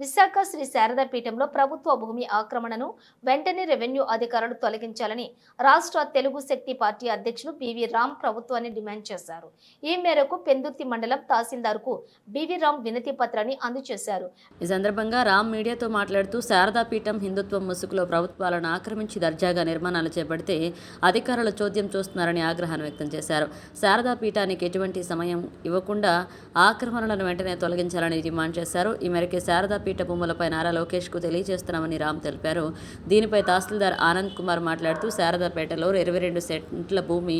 విశాఖ శ్రీ శారదా పీఠంలో ప్రభుత్వ భూమి ఆక్రమణను వెంటనే రెవెన్యూ అధికారులు తొలగించాలని రాష్ట్ర తెలుగు శక్తి పార్టీ అధ్యక్షులు బివి రామ్ ప్రభుత్వాన్ని డిమాండ్ చేశారు. ఈ మేరకు పెందుర్తి మండలం తహసీల్దార్కు బివి రామ్ వినతి పత్రాన్ని అందజేశారు. ఈ సందర్భంగా రామ్ మీడియాతో మాట్లాడుతూ శారదాపీఠం హిందుత్వం ముసుగులో ప్రభుత్వాలను ఆక్రమించి దర్జాగా నిర్మాణాలు చేపడితే అధికారులు చోద్యం చూస్తున్నారని ఆగ్రహాన్ని వ్యక్తం చేశారు. శారదాపీఠానికి ఎటువంటి సమయం ఇవ్వకుండా ఆక్రమణలను వెంటనే తొలగించాలని డిమాండ్ చేశారు. ఈ మేరకు శారదాపీఠ భూములపై నారా లోకేష్కు తెలియజేస్తున్నామని రామ్ తెలిపారు. దీనిపై తహసీల్దార్ ఆనంద్ కుమార్ మాట్లాడుతూ శారదాపేటలో ఇరవై రెండు సెంట్ల భూమి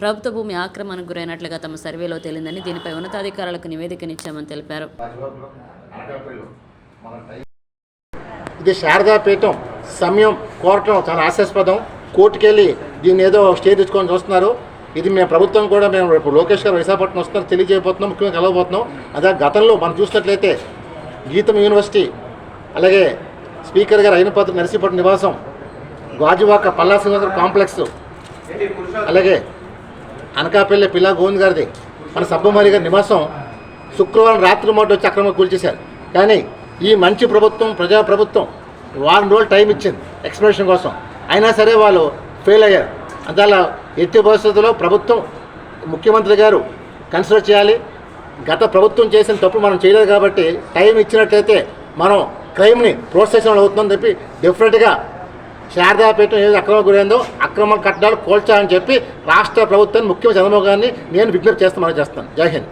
ప్రభుత్వ భూమి ఆక్రమణకు గురైనట్లుగా తమ సర్వేలో తేలిందని దీనిపై ఉన్నతాధికారులకు నివేదికనిచ్చామని తెలిపారు. ఇది శారదాపీఠం సమయం కోరటం చాలా ఆశాస్పదం కోర్టుకెళ్ళి దీన్ని ఏదో స్టే తెచ్చుకొని చూస్తున్నారు. ఇది మేము ప్రభుత్వం కూడా మేము రేపు లోకేష్ గారు విశాఖపట్నం వస్తున్నారు తెలియజేయబోతున్నాం ముఖ్యంగా కలవబోతున్నాం. అదే గతంలో మనం చూసినట్లయితే గీతం యూనివర్సిటీ అలాగే స్పీకర్ గారు అయినపాత్ర నర్సీపట్నం నివాసం గాజువాక పల్లా శ్రీనివాసరావు కాంప్లెక్స్ అలాగే అనకాపల్లి పిల్లా గోవింద్ గారిది మన సబ్బమారి గారి నివాసం శుక్రవారం రాత్రి మాట వచ్చి అక్రమంగా కూల్చేశారు. కానీ ఈ మంచి ప్రభుత్వం ప్రజా ప్రభుత్వం వారం రోజులు టైం ఇచ్చింది ఎక్స్ప్లెనేషన్ కోసం. అయినా సరే వాళ్ళు ఫెయిల్ అయ్యారు. అందువల్ల ఎట్టి పరిస్థితుల్లో ప్రభుత్వం ముఖ్యమంత్రి గారు కన్సిడర్ చేయాలి. గత ప్రభుత్వం చేసిన తప్పు మనం చేయలేదు కాబట్టి టైం ఇచ్చినట్లయితే మనం క్రైమ్ని ప్రోత్సహించడం అవుతుందని చెప్పి డెఫినెట్గా శారదాపేట ఏది అక్రమ గురైందో అక్రమ కట్టడాలు కోల్చాలని చెప్పి రాష్ట్ర ప్రభుత్వాన్ని ముఖ్యమంత్రి చంద్రబాబు గారిని నేను విజ్ఞప్తి చేస్తామని చేస్తాను. జై హింద్.